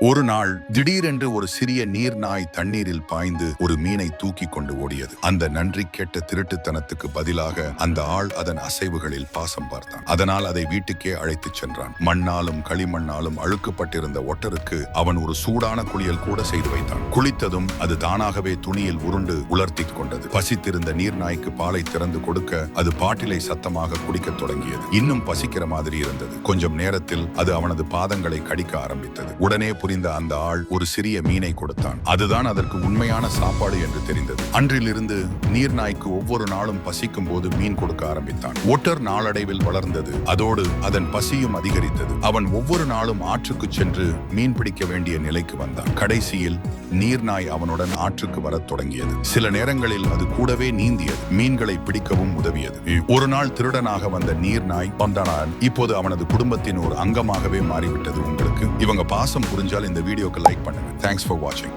ஒரு நாள் திடீரென்று ஒரு சிறிய நீர் நாய் தண்ணீரில் பாய்ந்து ஒரு மீனை தூக்கி கொண்டு ஓடியது. அந்த நன்றி கேட்ட திருட்டுத்தனத்துக்கு பதிலாக அந்த ஆள் அதன் அசைவுகளில் பாசம் பார்த்தான். அதனால் அதை வீட்டுக்கே அழைத்துச் சென்றான். மண்ணாலும் களிமண்ணாலும் அழுக்கப்பட்டிருந்த ஒட்டருக்கு அவன் ஒரு சூடான குளியல் கூட செய்து வைத்தான். குளித்ததும் அது தானாகவே துணியில் உருண்டு உலர்த்திக் கொண்டது. பசித்திருந்த நீர் நாய்க்கு பாலை திறந்து கொடுக்க அது பாட்டிலை சத்தமாக குடிக்கத் தொடங்கியது. இன்னும் பசிக்கிற மாதிரி இருந்தது. கொஞ்சம் நேரத்தில் அது அவனது பாதங்களை கடிக்க ஆரம்பித்தது. உடனே புரிந்த அந்த ஆள் ஒரு சிறிய மீனை கொடுத்தான். அதுதான் அதற்கு உண்மையான சாப்பாடு என்று தெரிந்தது. அன்றிலிருந்து நீர் நாய்க்கு ஒவ்வொரு நாளும் பசிக்கும் போது மீன் கொடுக்க ஆரம்பித்தான். ஒட்டர் நாளடைவில் வளர்ந்தது. அதோடு அதன் பசியும் அதிகரித்தது. அவன் ஒவ்வொரு நாளும் ஆற்றுக்கு சென்று மீன் பிடிக்க வேண்டிய நிலைக்கு வந்தான். கடைசியில் நீர்நாய் அவனுடன் ஆற்றுக்கு வரத் தொடங்கியது. சில நேரங்களில் அது கூடவே நீந்தியது. மீன்களை பிடிக்கவும் உதவியது. ஒரு நாள் திருடனாக வந்த நீர்நாய் பந்தனான் இப்போது அவனது குடும்பத்தின் ஒரு அங்கமாகவே மாறிவிட்டது உங்களுக்கு. இவங்க பாசம் புரிஞ்சால் இந்த வீடியோக்கு லைக் பண்ணுங்க. தேங்க்ஸ் ஃபார் வாட்சிங்